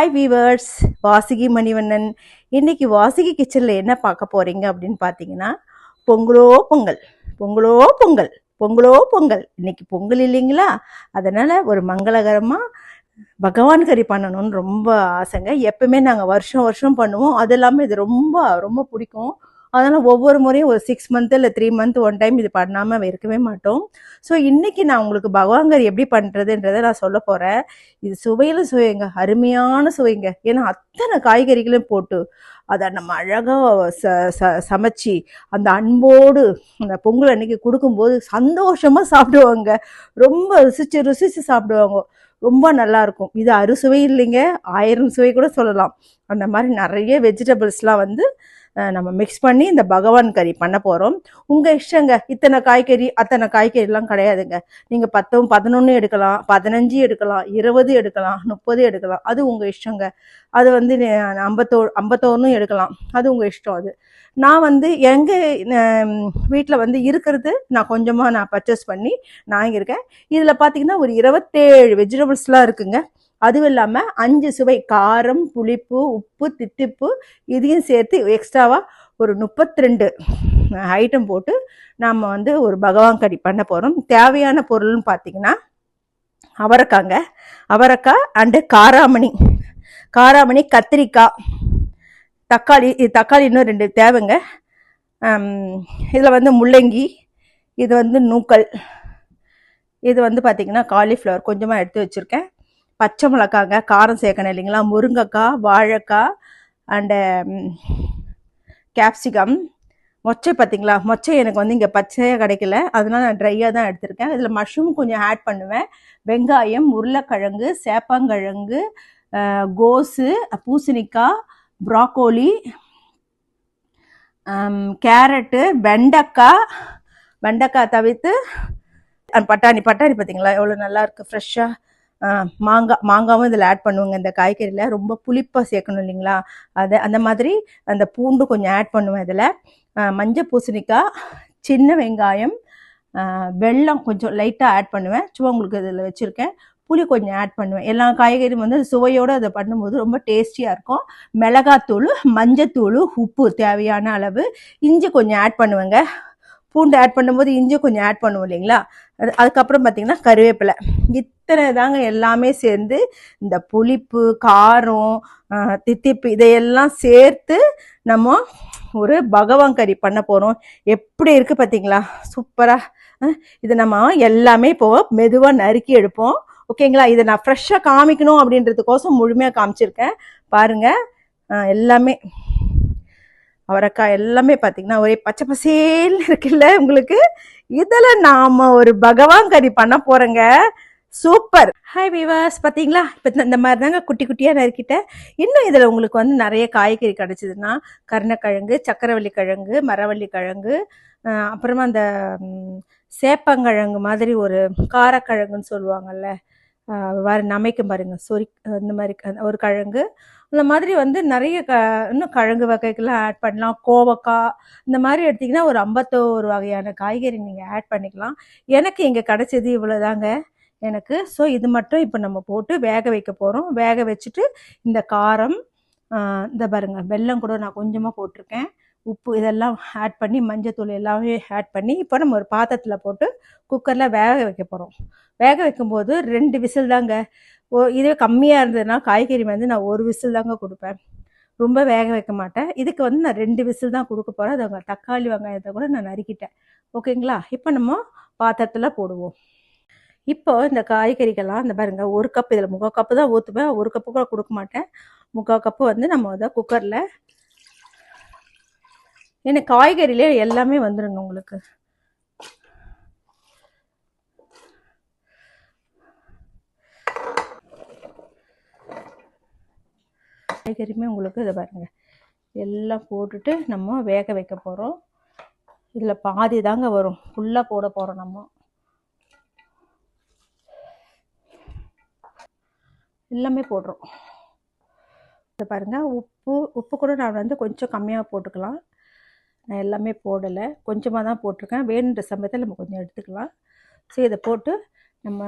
Hi viewers Vasuki Manivannan. இன்னைக்கு வாசுகி கிச்சனில் என்ன பார்க்க போகிறீங்க அப்படின்னு பார்த்தீங்கன்னா பொங்கலோ பொங்கல். பொங்கலோ பொங்கல். பொங்கலோ பொங்கல். இன்னைக்கு பொங்கல் இல்லைங்களா? அதனால் ஒரு மங்களகரமாக பகவான் கறி பண்ணணும்னு ரொம்ப ஆசைங்க. எப்பவுமே நாங்கள் வருஷம் வருஷம் பண்ணுவோம். அது இல்லாமல் இது ரொம்ப ரொம்ப பிடிக்கும். அதனால் ஒவ்வொரு முறையும் ஒரு சிக்ஸ் மந்த் இல்லை த்ரீ மந்த் ஒன் டைம் இது பண்ணாமல் இருக்கவே மாட்டோம். ஸோ இன்றைக்கி நான் உங்களுக்கு பகவான்கர் எப்படி பண்ணுறதுன்றதை நான் சொல்ல போகிறேன் இது சுவையில் சுவைங்க அருமையான சுவைங்க. ஏன்னா அத்தனை காய்கறிகளையும் போட்டு அதை நம்ம அழகாக ச ச சமைச்சி அந்த அன்போடு அந்த பொங்கல் அன்னைக்கு கொடுக்கும்போது சந்தோஷமாக சாப்பிடுவாங்க. ரொம்ப ருசிச்சு ருசிச்சு சாப்பிடுவாங்க. ரொம்ப நல்லா இருக்கும் இது அறுசுவை இல்லைங்க ஆயிரம் சுவை கூட சொல்லலாம். அந்த மாதிரி நிறைய வெஜிடபிள்ஸ்லாம் வந்து நம்ம மிக்ஸ் பண்ணி இந்த பகவான் கறி பண்ண போகிறோம் உங்கள் இஷ்டங்க. இத்தனை காய்கறி அத்தனை காய்கறிலாம் கிடையாதுங்க. நீங்கள் பத்தும் பதினொன்று எடுக்கலாம் பதினஞ்சு எடுக்கலாம் இருபது எடுக்கலாம் முப்பது எடுக்கலாம். அது உங்கள் இஷ்டங்க. அது வந்து ஐம்பத்தோ ஐம்பத்தோன்னும் எடுக்கலாம். அது உங்கள் இஷ்டம் அது. நான் வந்து எங்கள் வீட்டில் வந்து இருக்கிறது நான் கொஞ்சமாக நான் பர்ச்சேஸ் பண்ணி நான் இருக்கேன். இதில் பார்த்தீங்கன்னா ஒரு இருபத்தேழு வெஜிடபிள்ஸ்லாம் இருக்குங்க. அதுவும் இல்லாமல் அஞ்சு சுவை காரம் புளிப்பு உப்பு தித்திப்பு இதையும் சேர்த்து எக்ஸ்ட்ராவாக ஒரு முப்பத்தி ரெண்டு ஐட்டம் போட்டு நாம் வந்து ஒரு பகவான் கறி பண்ண போகிறோம் தேவையான பொருள்னு பார்த்தீங்கன்னா அவரைக்காங்க. அவரைக்காய் அண்டு காராமணி. காராமணி கத்திரிக்காய் தக்காளி இது தக்காளி இன்னும் ரெண்டு தேவைங்க. இதில் வந்து முள்ளங்கி இது வந்து நூக்கல் இது வந்து பார்த்திங்கன்னா காலிஃப்ளவர் கொஞ்சமாக எடுத்து வச்சுருக்கேன். பச்சை மிளகாங்க காரம் சேர்க்கணும் இல்லைங்களா? முருங்கைக்காய் வாழைக்காய் அண்டு கேப்சிகம் மொச்சை பார்த்தீங்களா மொச்சை எனக்கு வந்து இங்கே பச்சையாக கிடைக்கல. அதனால் நான் ட்ரையாக தான் எடுத்திருக்கேன். இதில் மஷ்ரூம் கொஞ்சம் ஆட் பண்ணுவேன். வெங்காயம் உருளைக்கிழங்கு சேப்பங்கிழங்கு கோஸு பூசணிக்காய் ப்ராக்கோலி கேரட்டு வெண்டைக்காய் வெண்டைக்காய் தவிர்த்து பட்டாணி. பட்டாணி பார்த்தீங்களா எவ்வளோ நல்லா இருக்குது ஃப்ரெஷ்ஷாக மாங்காய் மாங்காவும் இதில் ஆட் பண்ணுவேங்க. இந்த காய்கறியில் ரொம்ப புளிப்பாக சேர்க்கணும் இல்லைங்களா? அது அந்த மாதிரி அந்த பூண்டு கொஞ்சம் ஆட் பண்ணுவேன் இதில். மஞ்சள் பூசணிக்காய் சின்ன வெங்காயம் வெள்ளம் வெல்லம் கொஞ்சம் லைட்டாக ஆட் பண்ணுவேன். சும்மா உங்களுக்கு இதில் வச்சுருக்கேன். புளி கொஞ்சம் ஆட் பண்ணுவேன். எல்லா காய்கறியும் வந்து சுவையோடு அதை பண்ணும்போது ரொம்ப டேஸ்டியாக இருக்கும். மிளகாத்தூள் மஞ்சத்தூள் உப்பு தேவையான அளவு இஞ்சி கொஞ்சம் ஆட் பண்ணுவேங்க. பூண்டு ஆட் பண்ணும்போது இஞ்சி கொஞ்சம் ஆட் பண்ணுவோம் இல்லைங்களா? அது அதுக்கப்புறம் பார்த்திங்கன்னா கருவேப்பிலை. இத்தனை தாங்க எல்லாமே சேர்ந்து இந்த புளிப்பு காரம் தித்திப்பு இதையெல்லாம் சேர்த்து நம்ம ஒரு பகவான் கறி பண்ண போகிறோம் எப்படி இருக்குது பார்த்தீங்களா சூப்பராக இது நம்ம எல்லாமே இப்போ மெதுவாக நறுக்கி எடுப்போம். ஓகேங்களா? இதை நான் ஃப்ரெஷ்ஷாக காமிக்கணும் அப்படின்றதுக்கோசம் முழுமையாக காமிச்சிருக்கேன். பாருங்கள் எல்லாமே. அவரைக்காய் எல்லாமே பார்த்தீங்கன்னா ஒரே பச்சை பசேல்னு இருக்குல்ல உங்களுக்கு? இதில் நாம் ஒரு பகவான் கறி பண்ண போகிறோங்க சூப்பர். ஹாய் விவாஸ் பார்த்தீங்களா இப்போ இந்த மாதிரி தாங்க குட்டி குட்டியாக நறுக்கிட்டேன் இன்னும் இதில் உங்களுக்கு வந்து நிறைய காய்கறி கிடச்சிதுன்னா கருணக்கிழங்கு சக்கரவள்ளி கிழங்கு மரவள்ளி கிழங்கு அப்புறமா அந்த சேப்பங்கிழங்கு மாதிரி ஒரு காரக்கிழங்குன்னு சொல்லுவாங்கல்ல வர நமைக்கும் பாருங்க. சொரி இந்த மாதிரி க- ஒரு கிழங்கு. இந்த மாதிரி வந்து நிறைய க இன்னும் கிழங்கு வகைகள்லாம் ஆட் பண்ணலாம். கோவக்காய் இந்த மாதிரி எடுத்திங்கன்னா ஒரு ஐம்பத்தோரு வகையான காய்கறி நீங்கள் ஆட் பண்ணிக்கலாம். எனக்கு இங்கே கிடச்சது இவ்வளோதாங்க எனக்கு. ஸோ இது மட்டும் இப்போ நம்ம போட்டு வேக வைக்க போகிறோம் வேக வச்சுட்டு இந்த காரம் இந்த பாருங்கள் வெல்லம் கூட நான் கொஞ்சமாக போட்டிருக்கேன். உப்பு இதெல்லாம் ஆட் பண்ணி மஞ்சத்தூள் எல்லாமே ஆட் பண்ணி இப்போ நம்ம ஒரு பாத்திரத்தில் போட்டு குக்கரில் வேக வைக்க போகிறோம் வேக வைக்கும்போது ரெண்டு விசில் தாங்க. ஓ இதே கம்மியாக இருந்ததுன்னா காய்கறி வந்து நான் ஒரு விசில் தாங்க கொடுப்பேன். ரொம்ப வேக வைக்க மாட்டேன். இதுக்கு வந்து நான் ரெண்டு விசில் தான் கொடுக்க போகிறேன் அது அவங்க தக்காளி வெங்காயத்தை கூட நான் நறுக்கிட்டேன். ஓகேங்களா இப்போ நம்ம பாத்திரத்தில் போடுவோம். இப்போ இந்த காய்கறிகள்லாம் இந்த பாருங்க ஒரு கப் இதில் முக்கால் கப்பு தான் ஊற்றுவேன் ஒரு கப்பு கூட கொடுக்க மாட்டேன். முக்கால் கப்பு வந்து நம்ம அதை குக்கரில் ஏன்னா காய்கறியிலே எல்லாமே வந்துடணும் உங்களுக்கு. காய்கறியுமே உங்களுக்கு இதை பாருங்க. எல்லாம் போட்டுட்டு நம்ம வேக வைக்க போகிறோம் இதில் பாதி தாங்க வரும். ஃபுல்லாக போட போகிறோம் நம்ம. எல்லாமே போடுறோம். இதை பாருங்க உப்பு உப்பு கூட நான் வந்து கொஞ்சம் கம்மியாக போட்டுக்கலாம். நான் எல்லாமே போடலை. கொஞ்சமாக தான் போட்டிருக்கேன். வேணுன்ற சமயத்தில் நம்ம கொஞ்சம் எடுத்துக்கலாம். சரி இதை போட்டு நம்ம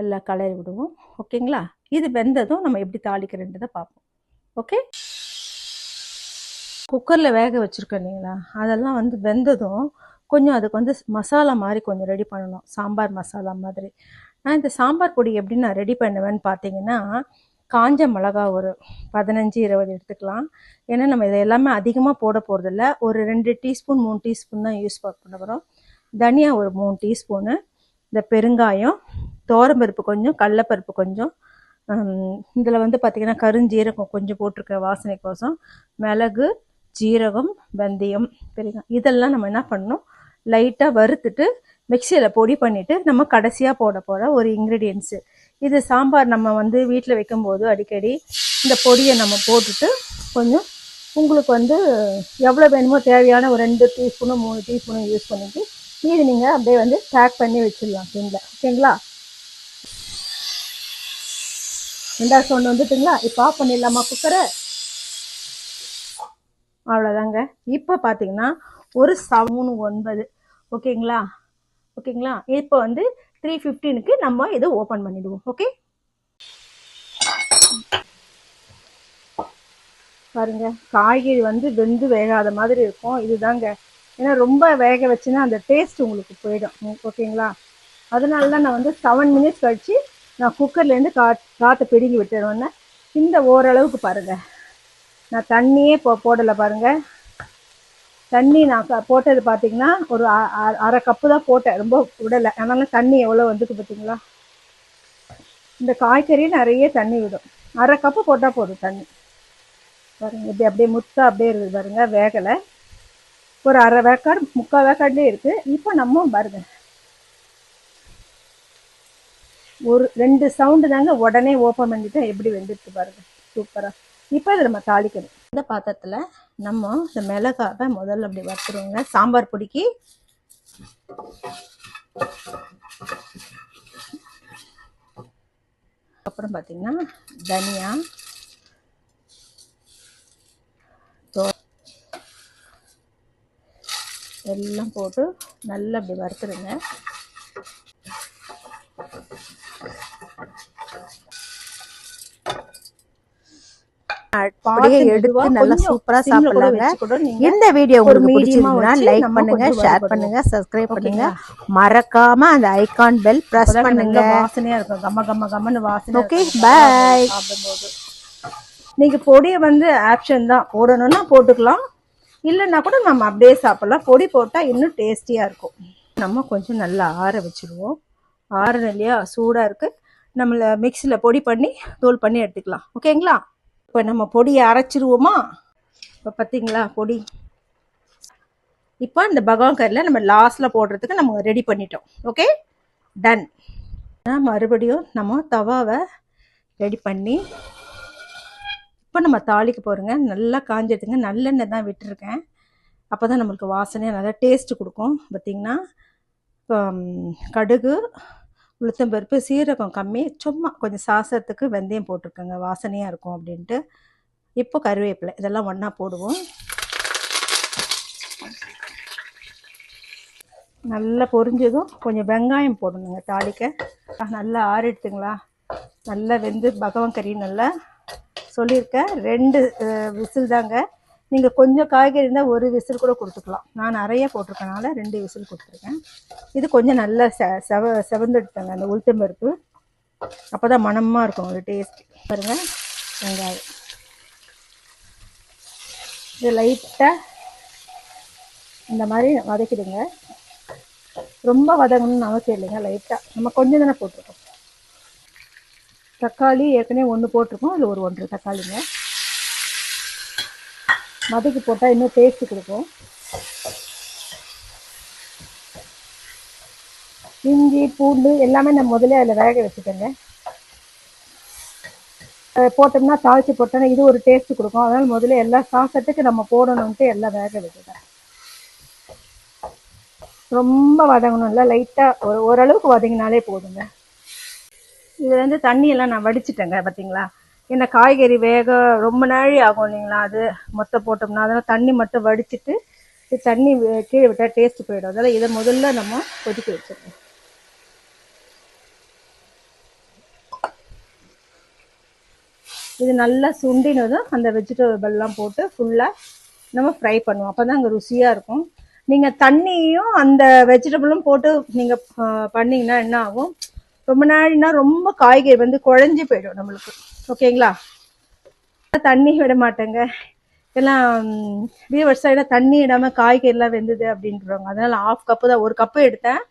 எல்லாம் கலரி விடுவோம். ஓகேங்களா? இது வெந்ததும் நம்ம எப்படி தாளிக்கிறன்றதை பார்ப்போம். ஓகே? குக்கரில் வேக வச்சுருக்கோம் இல்லைங்களா? அதெல்லாம் வந்து வெந்ததும் கொஞ்சம் அதுக்கு வந்து மசாலா மாதிரி கொஞ்சம் ரெடி பண்ணணும். சாம்பார் மசாலா மாதிரி. நான் இந்த சாம்பார் பொடி எப்படி நான் ரெடி பண்ணுவேன்னு பார்த்தீங்கன்னா காஞ்ச மிளகா ஒரு பதினஞ்சு இருபது எடுத்துக்கலாம். ஏன்னா நம்ம இதை எல்லாமே அதிகமாக போட போகிறதில்ல ஒரு ரெண்டு டீஸ்பூன் மூணு டீஸ்பூன் தான் யூஸ் பண்ண போகிறோம் தனியா ஒரு மூணு டீஸ்பூனு. இந்த பெருங்காயம் தோரம்பருப்பு கொஞ்சம் கடலப்பருப்பு கொஞ்சம். இதில் வந்து பார்த்திங்கன்னா கருஞ்சீரகம் கொஞ்சம் போட்டிருக்க வாசனைக்கோசம். மிளகு ஜீரகம் வெந்தயம் பெருங்காயம். இதெல்லாம் நம்ம என்ன பண்ணணும்? லைட்டாக வறுத்துட்டு மிக்சியில் பொடி பண்ணிவிட்டு நம்ம கடைசியாக போட போகிற ஒரு இன்க்ரீடியன்ஸு இது சாம்பார் நம்ம வந்து வீட்டில் வைக்கும்போது அடிக்கடி இந்த பொடியை நம்ம போட்டுட்டு கொஞ்சம் உங்களுக்கு வந்து எவ்வளோ வேணுமோ தேவையான ஒரு ரெண்டு டீஸ்பூனு மூணு டீஸ்பூனும் யூஸ் பண்ணிவிட்டு மீதி நீங்கள் அப்படியே வந்து பேக் பண்ணி வச்சிடலாம் ஃப்ரிண்டில் ஓகேங்களா? ரெண்டாவது சவுண்ட் வந்துட்டுங்களா? இப்போ ஆஃப் பண்ணிடலாமா குக்கரை அவ்வளோதாங்க இப்போ பார்த்தீங்கன்னா ஒரு சவுனு ஒன்பது. ஓகேங்களா? ஓகேங்களா? இப்போ வந்து த்ரீ ஃபிஃப்டீனுக்கு நம்ம இதை ஓப்பன் பண்ணிடுவோம் ஓகே பாருங்க காய்கறி வந்து வெந்து வேகாத மாதிரி இருக்கும் இதுதாங்க. ஏன்னா ரொம்ப வேக வச்சுன்னா அந்த டேஸ்ட் உங்களுக்கு போயிடும் ஓகேங்களா? அதனால தான் நான் வந்து செவன் மினிட்ஸ் கழித்து நான் குக்கர்லேருந்து கா காற்றை பிடுங்கி விட்டுருவேன்னு இந்த ஓரளவுக்கு பாருங்கள் நான் தண்ணியே போ போடலை பாருங்கள் தண்ணி நான் போட்டது பார்த்தீங்கன்னா ஒரு அ- அரை கப்பு தான் போட்டேன். ரொம்ப விடலை. அதனால தண்ணி எவ்வளோ வந்துக்கு பார்த்தீங்களா இந்த காய்கறி நிறைய தண்ணி விடும். அரை கப்பு போட்டால் போதும் தண்ணி. பாருங்க இப்படி அப்படியே முத்தா அப்படியே இருக்குது பாருங்க வேகலை. ஒரு அரை வேக்காடு முக்கால் வேக்காடுலேயே இருக்குது இப்போ நம்ம பாருங்க. ஒரு ரெண்டு சவுண்டு தாங்க உடனே ஓப்பன் பண்ணிவிட்டு எப்படி வெந்துட்டு பாருங்க. சூப்பராக இப்போ இதை நம்ம தாளிக்கணும். இந்த பாத்திரத்தில் நம்ம இந்த மிளகாவை முதல்ல அப்படி வறுத்துருவோங்க. சாம்பார் பொடிக்கு. அப்புறம் பார்த்தீங்கன்னா தனியா எல்லாம் போட்டு நல்லா அப்படி வறுத்துருங்க. அப்படியே எடுத்து நல்லா சூப்பரா சாப்பிடலாங்க. இந்த வீடியோ உங்களுக்கு பிடிச்சிருந்தா லைக் பண்ணுங்க ஷேர். பண்ணுங்க சப்ஸ்கிரைப் பண்ணுங்க? மறக்காம அந்த ஐகான் பெல் பிரஸ் பண்ணுங்க. வாசனையா இருக்கும். கம்ம கம்ம கம்மன்னு வாசனை bye. சாப்பிடும்போது. நீங்க பொடியை வந்து ஆப்ஷன் தான். போடணும்னா போட்டுக்கலாம். இல்லைன்னா கூட நம்ம அப்படியே சாப்பிடலாம். பொடி போட்டா இன்னும் டேஸ்டியா இருக்கும். நம்ம கொஞ்சம் நல்லா ஆற வச்சிருவோம். ஆறுன இல்லையா? சூடா இருக்கு. நம்மள மிக்சியில பொடி பண்ணி தூள் பண்ணி எடுத்துக்கலாம். ஓகேங்களா? இப்போ நம்ம பொடியை அரைச்சிருவோமா? இப்போ பார்த்தீங்களா பொடி? இப்போ இந்த பகவான் கறியில் நம்ம லாஸ்ட்டில் போடுறதுக்கு நம்ம ரெடி பண்ணிட்டோம். ஓகே டன் மறுபடியும் நம்ம தவாவை ரெடி பண்ணி இப்போ நம்ம தாளிக்கு போகிறோங்க நல்லா காஞ்சிடுதுங்க நல்லெண்ணெய் தான் விட்டுருக்கேன். அப்போ தான் நம்மளுக்கு வாசனையாக நல்லா டேஸ்ட்டு கொடுக்கும். பார்த்திங்கன்னா இப்போ, கடுகு உளுத்தம்பருப்பு சீரகம் கம்மி. சும்மா கொஞ்சம் சாசத்துக்கு வெந்தயம் போட்டிருக்கேங்க. வாசனையாக இருக்கும் அப்படின்ட்டு. இப்போ கருவேப்பிலை. இதெல்லாம் ஒன்றா போடுவோம். நல்லா பொரிஞ்சதும் கொஞ்சம் வெங்காயம் போடணுங்க தாளிக்க. நல்லா ஆறிடுத்துங்களா நல்லா வெந்து பகவன் கறி நல்லா சொல்லியிருக்கேன். ரெண்டு விசில் தாங்க. நீங்கள் கொஞ்சம் காய்கறி இருந்தால் ஒரு விசில் கூட கொடுத்துக்கலாம். நான் நிறைய போட்டிருக்கனால ரெண்டு விசில் கொடுத்துருக்கேன். இது கொஞ்சம் நல்லா செ செவ செவந்தெடுத்தாங்க அந்த உளுத்தம்பருப்பு அப்போ தான் மணமாக இருக்கும் ஒரு டேஸ்ட் பாருங்கள் வெங்காயம். இது லைட்டாக இந்த மாதிரி வதக்கிடுங்க. ரொம்ப வதங்கணும்னு அவசியம் இல்லைங்க லைட்டாக நம்ம கொஞ்சம் தானே போட்டிருக்கோம். தக்காளி ஏற்கனவே ஒன்று போட்டிருக்கோம் அதில் ஒரு ஒன்று தக்காளிங்க. மதுக்கு போட்டால் இன்னும் டேஸ்ட் கொடுக்கும். இஞ்சி பூண்டு எல்லாமே நான் முதல்ல அதில் வேக வச்சுக்கோங்க போட்டோம்னா தாளிச்சு போட்டோன்னா இது ஒரு டேஸ்ட் கொடுக்கும். அதனால் முதல்ல எல்லா சாசத்துக்கு நம்ம போடணுன்ட்டு எல்லாம் வேக வச்சுட்டேன். ரொம்ப வதங்கணும். இல்லை லைட்டாக ஒரு ஓரளவுக்கு வதங்கினாலே போதுங்க. இதுலேருந்து தண்ணியெல்லாம் நான் வடிச்சிட்டேங்க பார்த்தீங்களா ஏன்னா காய்கறி வேக ரொம்ப நாழி ஆகும் இல்லைங்களா? அது மொத்த போட்டோம்னா அதெல்லாம் தண்ணி மட்டும் வடிச்சிட்டு தண்ணி கீழே விட்டால் டேஸ்ட் போயிடும். அதனால் இதை முதல்ல நம்ம கொதிக்க வச்சிடணும். இது நல்லா சுண்டினதும் அந்த வெஜிடபிள்லாம் போட்டு ஃபுல்லாக நம்ம ஃப்ரை பண்ணுவோம். அப்போ தான் அங்கே ருசியாக இருக்கும். நீங்கள் தண்ணியும் அந்த வெஜிடபிளும் போட்டு நீங்கள் பண்ணிங்கன்னா என்ன ஆகும்? ரொம்ப நாள்னா ரொம்ப காய்கறி வந்து குழஞ்சி போயிடும் நம்மளுக்கு. ஓகேங்களா? தண்ணி விட மாட்டேங்க. எல்லாம் வியூவர்ஸ் சைடாக தண்ணி இடாமல் காய்கறிலாம் வெந்தது அப்படின்றாங்க அதனால் ஆஃப் கப்பு தான் ஒரு கப்பு எடுத்தேன்.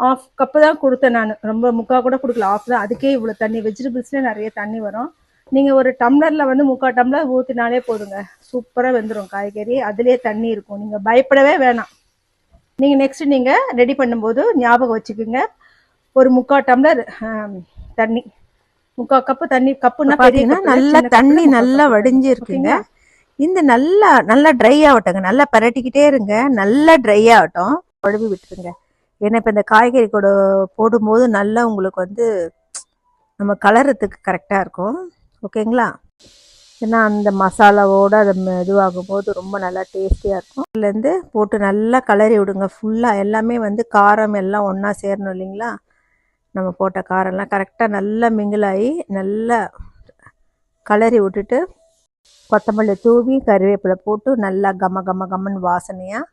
ஆஃப் கப்பு தான் கொடுத்தேன் நான். ரொம்ப முக்கால் கூட கொடுக்கல. ஆஃப் தான். அதுக்கே இவ்வளோ தண்ணி. வெஜிடபிள்ஸ்லேயே நிறைய தண்ணி வரும். நீங்கள் ஒரு டம்ளரில் வந்து முக்கால் டம்ளர் ஊற்றினாலே போதுங்க. சூப்பராக வெந்துடும் காய்கறி. அதுலேயே தண்ணி இருக்கும். நீங்கள் பயப்படவே வேணாம். நீங்கள் நெக்ஸ்ட் நீங்கள் ரெடி பண்ணும்போது ஞாபகம் வச்சுக்கோங்க. ஒரு முக்கால் டம்ளர் தண்ணி. முக்கால் கப்பு தண்ணி cup இல்ல, நல்லா தண்ணி நல்லா. வடிஞ்சு இருக்குங்க? இந்த நல்லா நல்லா ட்ரை ஆகட்டுங்க. நல்லா பரட்டிக்கிட்டே இருங்க. நல்லா ட்ரை ஆகட்டும். கழுவி விட்டுருங்க. ஏன்னா இப்போ இந்த காய்கறி கூட போடும்போது நல்லா உங்களுக்கு வந்து நம்ம கலரத்துக்கு கரெக்டாக இருக்கும். ஓகேங்களா? ஏன்னா அந்த மசாலாவோட அது இதுவாகும் போது ரொம்ப நல்லா டேஸ்டியாக இருக்கும். இதுலேருந்து போட்டு நல்லா கலரி விடுங்க. ஃபுல்லாக எல்லாமே வந்து காரம் எல்லாம் ஒன்றா சேரணும் இல்லைங்களா? நம்ம போட்ட காரெல்லாம் கரெக்டாக நல்லா mingle ஆகி நல்லா கலரி விட்டுட்டு கொத்தமல்லி தூவி கருவேப்பிலை போட்டு நல்லா கம கம கம்மன் வாசனையாக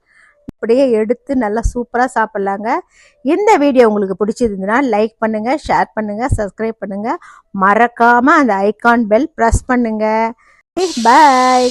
அப்படியே எடுத்து நல்லா சூப்பராக சாப்பிட்லாங்க. இந்த வீடியோ உங்களுக்கு பிடிச்சிருந்துன்னா லைக் பண்ணுங்கள் ஷேர் பண்ணுங்கள் சப்ஸ்கிரைப் பண்ணுங்கள் மறக்காமல் அந்த ஐக்கான் பெல் ப்ரெஸ் பண்ணுங்கள் பாய்